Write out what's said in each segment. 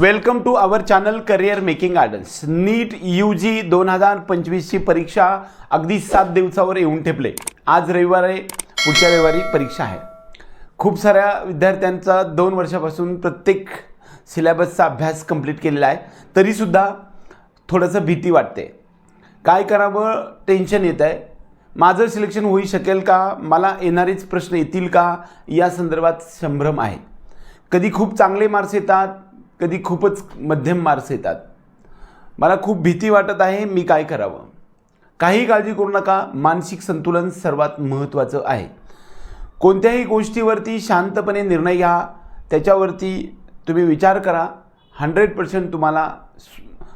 Welcome to our channel career making guidance NEET U G दोन हजार पंचवीसची परीक्षा अगदी सात दिवसावर येऊन ठेपले. आज रविवार आहे पुढच्या रविवारी परीक्षा आहे. खूप साऱ्या विद्यार्थ्यांचा दोन वर्षापासून प्रत्येक सिलेबसचा अभ्यास कंप्लीट केलेला आहे. तरीसुद्धा थोडंसं भीती वाटते. काय करावं टेन्शन येत आहे. माझं सिलेक्शन होऊ शकेल का? मला येणारेच प्रश्न येतील का? या संदर्भात संभ्रम आहे. कधी खूप चांगले मार्क्स येतात कधी खूपच मध्यम मार्क्स येतात. मला खूप भीती वाटत आहे मी काय करावं? काही काळजी करू नका मानसिक संतुलन सर्वात महत्त्वाचं आहे. कोणत्याही गोष्टीवरती शांतपणे निर्णय घ्या त्याच्यावरती तुम्ही विचार करा. हंड्रेड पर्सेंट तुम्हाला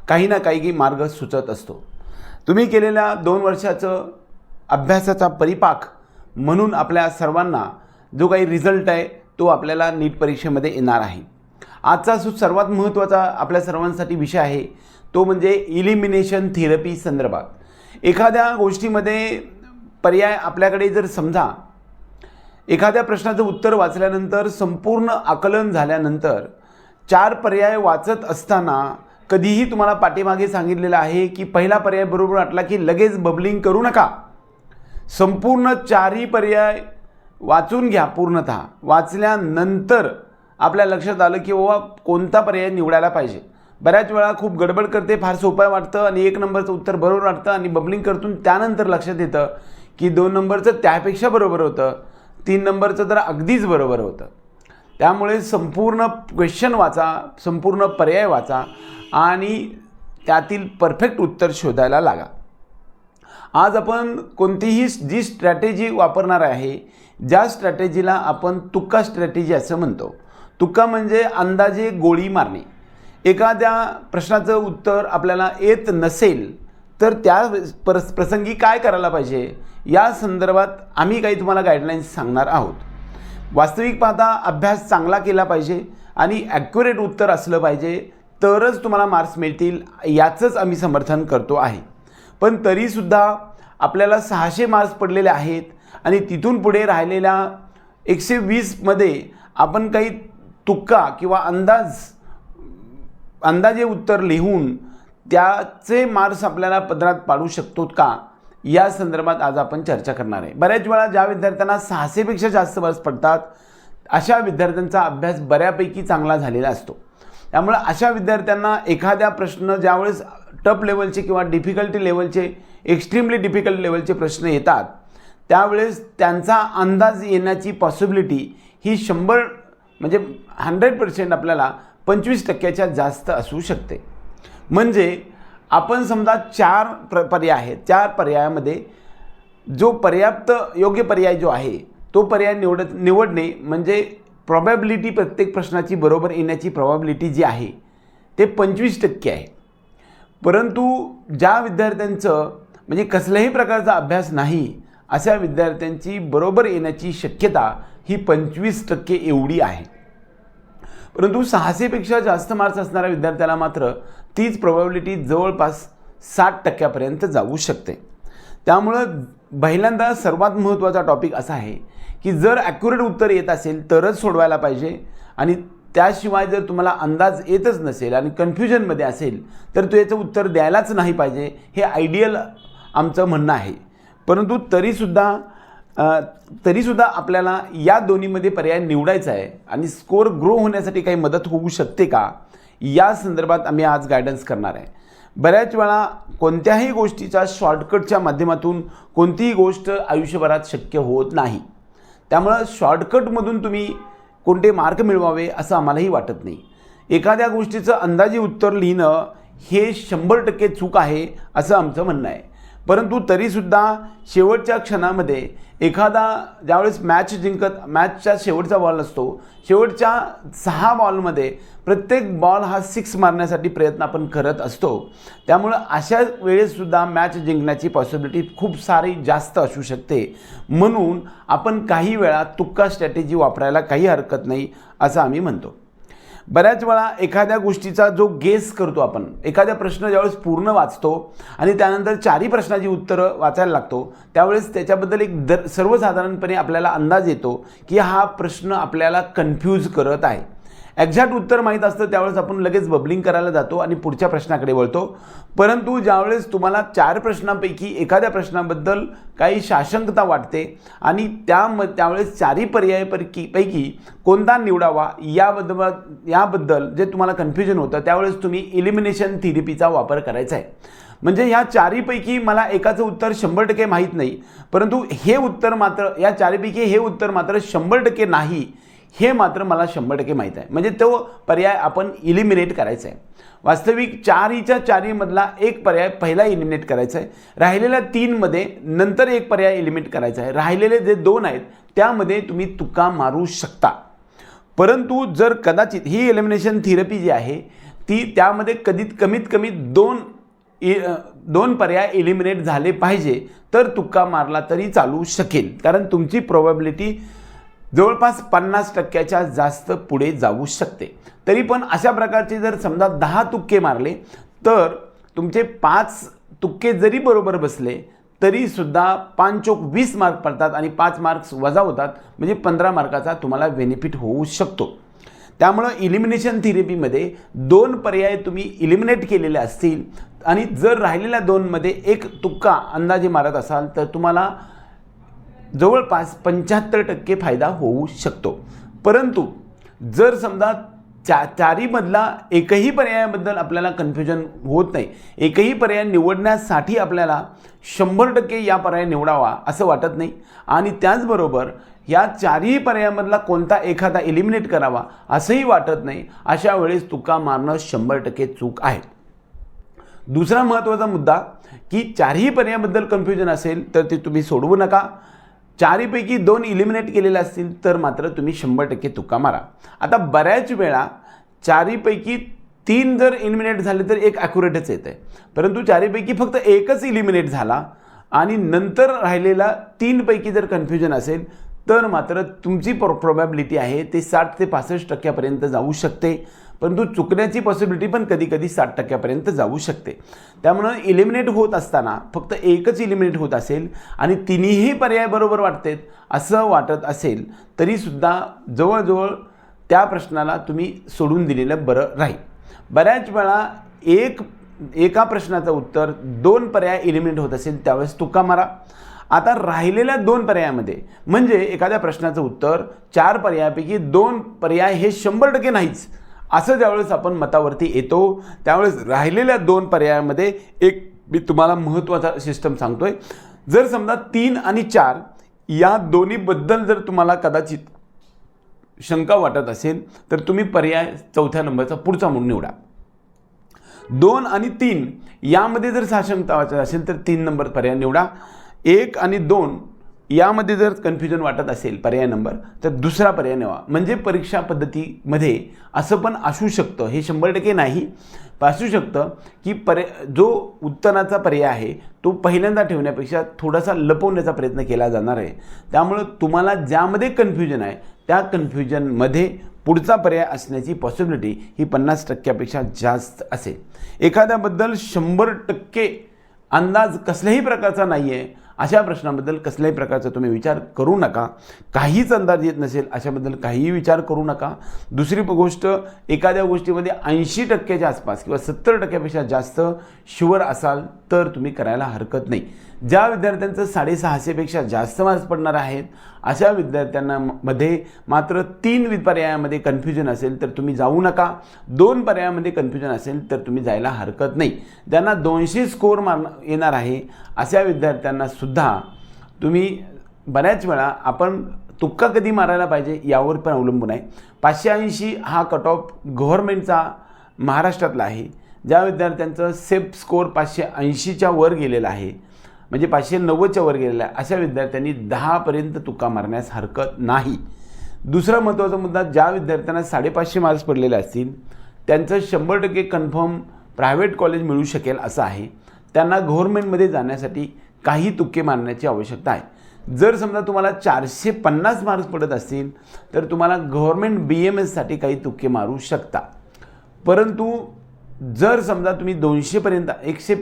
काही ना काही मार्ग सुचत असतो. तुम्ही केलेल्या दोन वर्षाचं अभ्यासाचा परिपाक म्हणून आपल्या सर्वांना जो काही रिझल्ट आहे तो आपल्याला नीट परीक्षेमध्ये येणार आहे. आजचा जो सर्वात महत्त्वाचा आपल्या सर्वांसाठी विषय आहे तो म्हणजे इलिमिनेशन थेरपी संदर्भात. एखाद्या गोष्टीमध्ये पर्याय आपल्याकडे जर समजा एखाद्या प्रश्नाचं उत्तर वाचल्यानंतर संपूर्ण आकलन झाल्यानंतर चार पर्याय वाचत असताना कधीही तुम्हाला पाठीमागे सांगितलेलं आहे की पहिला पर्याय बरोबर वाटला की लगेच बबलिंग करू नका. संपूर्ण चारही पर्याय वाचून घ्या पूर्णतः. वाचल्यानंतर आपल्या लक्षात आलं की बाबा कोणता पर्याय निवडायला पाहिजे? बऱ्याच वेळा खूप गडबड करते फार सोपं वाटतं आणि एक नंबरचं उत्तर बरोबर वाटतं आणि बबलिंग करतून त्यानंतर लक्षात येतं की दोन नंबरचं त्यापेक्षा बरोबर होतं तीन नंबरचं तर अगदीच बरोबर होतं. त्यामुळे संपूर्ण क्वेश्चन वाचा संपूर्ण पर्याय वाचा आणि त्यातील परफेक्ट उत्तर शोधायला लागा. आज आपण कोणतीही जी स्ट्रॅटेजी वापरणार आहे ज्या स्ट्रॅटेजीला आपण तुक्का स्ट्रॅटेजी असं म्हणतो तुक्का म्हणजे अंदाजे गोळी मारणे. एखाद्या प्रश्नाचं उत्तर आपल्याला येत नसेल तर त्या परस प्रसंगी काय करायला पाहिजे? या संदर्भात आम्ही काही तुम्हाला गाईडलाईन्स सांगणार आहोत. वास्तविक पाहता अभ्यास चांगला केला पाहिजे आणि ॲक्युरेट उत्तर असलं पाहिजे तरच तुम्हाला मार्क्स मिळतील याचंच आम्ही समर्थन करतो आहे. पण तरीसुद्धा आपल्याला सहाशे मार्क्स पडलेले आहेत आणि तिथून पुढे राहिलेल्या एकशे वीसमध्ये आपण काही तुक्का किंवा अंदाज अंदाजे उत्तर लिहून त्याचे मार्क्स आपल्याला पदरात पाडू शकतो का? या संदर्भात आज आपण चर्चा करणार आहे. बऱ्याच वेळा ज्या विद्यार्थ्यांना सहाशेपेक्षा जास्त मार्क्स पडतात अशा विद्यार्थ्यांचा अभ्यास बऱ्यापैकी चांगला झालेला असतो. त्यामुळे अशा विद्यार्थ्यांना एखाद्या प्रश्न ज्यावेळेस टप लेवलचे किंवा डिफिकल्टी लेवलचे एक्स्ट्रीमली डिफिकल्ट लेवलचे प्रश्न येतात त्यावेळेस त्यांचा अंदाज येण्याची पॉसिबिलिटी ही शंभर म्हणजे हंड्रेड पर्सेंट आपल्याला पंचवीस टक्क्याच्या जास्त असू शकते. म्हणजे आपण समजा चार प्र पर्याय आहेत. चार पर्यायामध्ये जो पर्याप्त योग्य पर्याय जो आहे तो पर्याय निवडत निवडणे म्हणजे प्रॉबॅबिलिटी प्रत्येक प्रश्नाची बरोबर येण्याची प्रॉबॅबिलिटी जी आहे ते पंचवीस टक्के आहे. परंतु ज्या विद्यार्थ्यांचं म्हणजे कसल्याही प्रकारचा अभ्यास नाही अशा विद्यार्थ्यांची बरोबर येण्याची शक्यता ही पंचवीस टक्के एवढी आहे. परंतु सहाशेपेक्षा जास्त मार्क्स असणाऱ्या विद्यार्थ्याला मात्र तीच प्रोबॅबिलिटी जवळपास साठ टक्क्यापर्यंत जाऊ शकते. त्यामुळं पहिल्यांदा सर्वात महत्त्वाचा टॉपिक असा आहे की जर ॲक्युरेट उत्तर येत असेल तरच सोडवायला पाहिजे आणि त्याशिवाय जर तुम्हाला अंदाज येतच नसेल आणि कन्फ्युजनमध्ये असेल तर तो याचं उत्तर द्यायलाच नाही पाहिजे हे आयडियल आमचं म्हणणं आहे. परंतु तरीसुद्धा तरीसुद्धा आपल्याला या दोन्हीमध्ये पर्याय निवडायचा आहे आणि स्कोअर ग्रो होण्यासाठी काही मदत होऊ शकते का या संदर्भात आम्ही आज गायडन्स करणार आहे. बऱ्याच वेळा कोणत्याही गोष्टीच्या शॉर्टकटच्या माध्यमातून कोणतीही गोष्ट आयुष्यभरात शक्य होत नाही. त्यामुळं शॉर्टकटमधून तुम्ही कोणते मार्क मिळवावे असं आम्हालाही वाटत नाही. एखाद्या गोष्टीचं अंदाजे उत्तर लिहिणं हे शंभर टक्के चूक आहे असं आमचं म्हणणं आहे. परंतु तरीसुद्धा शेवटच्या क्षणामध्ये एखादा ज्यावेळेस मॅच जिंकत मॅचचा शेवटचा बॉल असतो शेवटच्या सहा बॉलमध्ये प्रत्येक बॉल हा सिक्स मारण्यासाठी प्रयत्न आपण करत असतो. त्यामुळं अशा वेळेससुद्धा मॅच जिंकण्याची पॉसिबिलिटी खूप सारी जास्त असू शकते. म्हणून आपण काही वेळा तुक्का स्ट्रॅटेजी वापरायला काही हरकत नाही असं आम्ही म्हणतो. बऱ्याच वेळा एखाद्या गोष्टीचा जो गेस करतो आपण एखाद्या प्रश्न ज्यावेळेस पूर्ण वाचतो आणि त्यानंतर चारही प्रश्नाची उत्तरं वाचायला लागतो त्यावेळेस त्याच्याबद्दल एक दर सर्वसाधारणपणे आपल्याला अंदाज येतो की हा प्रश्न आपल्याला कन्फ्यूज करत आहे. एक्झॅक्ट उत्तर माहीत असतं त्यावेळेस आपण लगेच बबलिंग करायला जातो आणि पुढच्या प्रश्नाकडे वळतो. परंतु ज्यावेळेस तुम्हाला चार प्रश्नांपैकी एखाद्या प्रश्नाबद्दल काही शाशंकता वाटते आणि त्या म त्यावेळेस चारही पर्यायपैकी पैकी कोणता निवडावा याबद्दल याबद्दल जे तुम्हाला कन्फ्युजन होतं त्यावेळेस तुम्ही इलिमिनेशन थेरपीचा वापर करायचा आहे. म्हणजे ह्या चारीपैकी मला एकाचं उत्तर शंभर टक्के माहीत नाही परंतु हे उत्तर मात्र या चारीपैकी हे उत्तर मात्र शंभर टक्के नाही हे मात्र मला शंभर टक्के माहीत आहे. म्हणजे तो पर्याय आपण इलिमिनेट करायचा आहे. वास्तविक चारीच्या चारीमधला एक पर्याय पहिला इलिमिनेट करायचा आहे. राहिलेल्या तीनमध्ये नंतर एक पर्याय इलिमिनेट करायचा आहे. राहिलेले जे दोन आहेत त्यामध्ये तुम्ही तुका मारू शकता. परंतु जर कदाचित ही एलिमिनेशन थेरपी जी आहे ती त्यामध्ये कधीत कमीत कमी दोन इ दोन पर्याय एलिमिनेट झाले पाहिजे तर तुक्का मारला तरी चालू शकेल. कारण तुमची प्रोबॅबिलिटी जवळपास पन्नास टक्क्याच्या जास्त पुढे जाऊ शकते. तरी पण अशा प्रकारचे जर समजा दहा तुक्के मारले तर तुमचे पाच तुक्के जरी बरोबर बसले तरीसुद्धा पाच चोक वीस मार्क पडतात आणि पाच मार्क्स वजा होतात. म्हणजे पंधरा मार्काचा तुम्हाला बेनिफिट होऊ शकतो. त्यामुळं इलिमिनेशन थेरपीमध्ये दोन पर्याय तुम्ही इलिमिनेट केलेले असतील आणि जर राहिलेल्या दोनमध्ये एक तुक्का अंदाजे मारत असाल तर तुम्हाला जवळपास पंच्याहत्तर टक्के फायदा होऊ शकतो. परंतु जर समजा चा चारीमधला एकही पर्यायाबद्दल आपल्याला कन्फ्युजन होत नाही एकही पर्याय निवडण्यासाठी आपल्याला शंभर टक्के या पर्याय निवडावा असं वाटत नाही. आणि त्याचबरोबर या चारही पर्यायामधला कोणता एखादा एलिमिनेट करावा असंही वाटत नाही अशा वेळेस तुका मारणं शंभर टक्के चूक आहे. दुसरा महत्त्वाचा मुद्दा की चारही पर्यायाबद्दल कन्फ्युजन असेल तर ते तुम्ही सोडवू नका. चारीपैकी दोन इलिमिनेट केलेले असतील तर मात्र तुम्ही शंभर टक्के तुका मारा. आता बऱ्याच वेळा चारीपैकी तीन जर इलिमिनेट झाले तर एक ॲक्युरेटच येतं आहे परंतु चारीपैकी फक्त एकच इलिमिनेट झाला आणि नंतर राहिलेला तीनपैकी जर कन्फ्युजन असेल तर मात्र तुमची प्रो प्रोबॅबिलिटी आहे ते साठ ते पासष्ट टक्क्यापर्यंत जाऊ शकते. परंतु चुकण्याची पॉसिबिलिटी पण कधी कधी साठ टक्क्यापर्यंत जाऊ शकते. त्यामुळं इलिमिनेट होत असताना फक्त एकच इलिमिनेट होत असेल आणि तिन्हीही पर्याय बरोबर वाटतेत असं वाटत असेल तरीसुद्धा जवळजवळ त्या प्रश्नाला तुम्ही सोडून दिलेलं बरं राहील. बऱ्याच वेळा एक एका प्रश्नाचं उत्तर दोन पर्याय इलिमिनेट होत असेल त्यावेळेस तुका मारा. आता राहिलेल्या दोन पर्यायामध्ये म्हणजे एखाद्या प्रश्नाचं उत्तर चार पर्यायापैकी दोन पर्याय हे शंभर टक्के नाहीच. असं ज्यावेळेस आपण मतावरती येतो त्यावेळेस राहिलेल्या दोन पर्यायामध्ये एक मी तुम्हाला महत्त्वाचा सिस्टम सांगतोय. जर समजा तीन आणि चार या दोन्हीबद्दल जर तुम्हाला कदाचित शंका वाटत असेल तर तुम्ही पर्याय चौथ्या नंबरचा पुढचा म्हणून निवडा. दोन आणि तीन यामध्ये जर साशंकता वाटत असेल तर तीन नंबर पर्याय निवडा. एक आणि दोन यामध्ये जर कन्फ्युजन वाटत असेल पर्याय नंबर तर दुसरा पर्याय नवा म्हणजे परीक्षा पद्धतीमध्ये असं पण असू शकतं हे शंभर टक्के नाही असू शकतं की पर्या जो उत्तराचा पर्याय आहे तो पहिल्यांदा ठेवण्यापेक्षा थोडासा लपवण्याचा प्रयत्न केला जाणार आहे. त्यामुळं तुम्हाला ज्यामध्ये कन्फ्युजन आहे त्या कन्फ्युजनमध्ये पुढचा पर्याय असण्याची पॉसिबिलिटी ही पन्नास टक्क्यापेक्षा जास्त असेल. एखाद्याबद्दल शंभर टक्के अंदाज कसल्याही प्रकारचा नाही आहे अशा प्रश्नाबद्दल कसल्याही प्रकारचा तुम्ही विचार करू नका. काहीच अंदाज येत नसेल अशाबद्दल काहीही विचार करू नका. दुसरी गोष्ट एखाद्या गोष्टीमध्ये ऐंशी टक्क्याच्या आसपास किंवा सत्तर टक्क्यापेक्षा जास्त शुअर असाल तर तुम्ही करायला हरकत नाही. ज्या विद्यार्थ्यांचं साडेसहाशेपेक्षा जास्त मार्क्स पडणार आहेत अशा विद्यार्थ्यांना मध्ये मात्र तीन पर्यायामध्ये कन्फ्युजन असेल तर तुम्ही जाऊ नका. दोन पर्यायामध्ये कन्फ्युजन असेल तर तुम्ही जायला हरकत नाही. ज्यांना दोनशे स्कोअर मार येणार आहे अशा विद्यार्थ्यांना सुद्धा तुम्ही बऱ्याच वेळा आपण तुक्का कधी मारायला पाहिजे यावर पण अवलंबून आहे. पाचशे ऐंशी हा कट ऑफ गव्हर्मेंटचा महाराष्ट्रातला आहे. ज्या विद्यार्थ्यांचं सेफ स्कोअर पाचशे ऐंशीच्या वर गेलेला आहे म्हणजे पाचशे नव्वदच्या वर गेलेला आहे अशा विद्यार्थ्यांनी दहापर्यंत तुक्का मारण्यास हरकत नाही. दुसरा महत्त्वाचा मुद्दा ज्या विद्यार्थ्यांना साडेपाचशे मार्क्स पडलेले असतील त्यांचं शंभर टक्के कन्फर्म प्रायव्हेट कॉलेज मिळू शकेल असं आहे. त्यांना गव्हर्मेंटमध्ये जाण्यासाठी काही तुक्के मारण्याची आवश्यकता आहे. जर समजा तुम्हाला चारशे पन्नास मार्क्स पडत असतील तर तुम्हाला गव्हर्मेंट बी एम एससाठी काही तुक्के मारू शकता. परंतु जर समजा तुम्ही दोनशेपर्यंत एकशे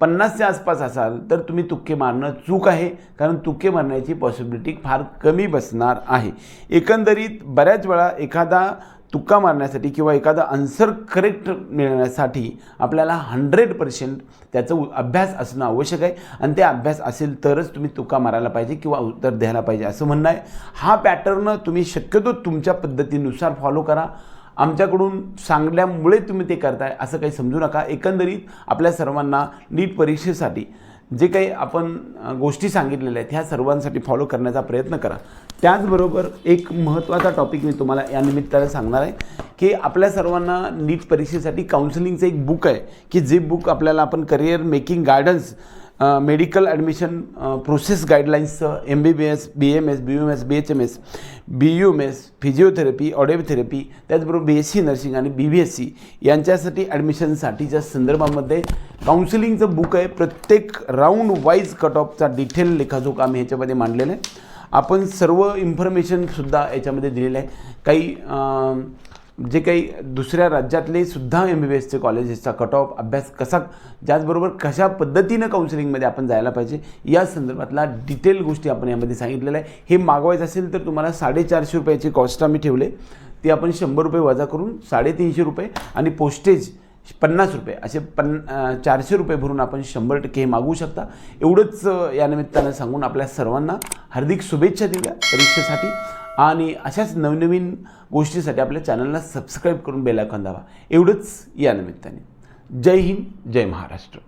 पन्नासच्या आसपास असाल तर तुम्ही तुक्के मारणं चूक आहे कारण तुक्के मारण्याची पॉसिबिलिटी फार कमी बसणार आहे. एकंदरीत बऱ्याच वेळा एखादा तुक्का मारण्यासाठी किंवा एखादा आन्सर करेक्ट मिळण्यासाठी आपल्याला हंड्रेड पर्सेंट त्याचं उ- अभ्यास असणं आवश्यक आहे. आणि ते अभ्यास असेल तरच तुम्ही तुका मारायला पाहिजे किंवा उत्तर द्यायला पाहिजे असं म्हणणं आहे. हा पॅटर्न तुम्ही शक्यतो तुमच्या पद्धतीनुसार फॉलो करा. आमच्याकडून सांगल्यामुळे तुम्ही ते करताय असं काही समजू नका. एकंदरीत आपल्या सर्वांना नीट परीक्षेसाठी जे काही आपण गोष्टी सांगितलेल्या आहेत ह्या सर्वांसाठी फॉलो करण्याचा प्रयत्न करा. त्याचबरोबर एक महत्त्वाचा टॉपिक मी तुम्हाला या निमित्ताने सांगणार आहे की आपल्या सर्वांना नीट परीक्षेसाठी काउन्सिलिंगचं एक बुक आहे की जे बुक आपल्याला आपण career making guidance medical admission process गाईडलाईन्सचं M B B S B M S B U M S B H M S B U M S physiotherapy audiotherapy त्याचबरोबर बी एस सी नर्सिंग आणि बी B S C यांच्यासाठी ॲडमिशनसाठीच्या संदर्भामध्ये काउन्सिलिंगचं book आहे. प्रत्येक round wise cut ऑफचा detail लेखाजोखा आम्ही ह्याच्यामध्ये मांडलेला आहे. आपण सर्व इन्फॉर्मेशनसुद्धा याच्यामध्ये दिलेलं आहे. काही जे काही दुसऱ्या राज्यातले सुद्धा एम बी बी एसचे कॉलेजेसचा कट ऑफ अभ्यास कसा ज्याचबरोबर कशा पद्धतीनं काउन्सिलिंगमध्ये आपण जायला पाहिजे या संदर्भातला डिटेल गोष्टी आपण यामध्ये सांगितलेल्या आहे हे मागवायचं असेल तर तुम्हाला साडेचारशे रुपयाची कॉस्ट आम्ही ठेवले. ती आपण शंभर रुपये वजा करून साडेतीनशे रुपये आणि पोस्टेज पन्नास रुपये असे पन चारशे रुपये भरून आपण शंभर टक्के हे मागवू शकता. एवढंच या निमित्तानं सांगून आपल्या सर्वांना हार्दिक शुभेच्छा देऊया परीक्षेसाठी आणि अशाच नवनवीन गोष्टीसाठी आपल्या चॅनलला सबस्क्राईब करून बेलायकॉन दावा एवढंच या निमित्ताने. जय हिंद जय महाराष्ट्र.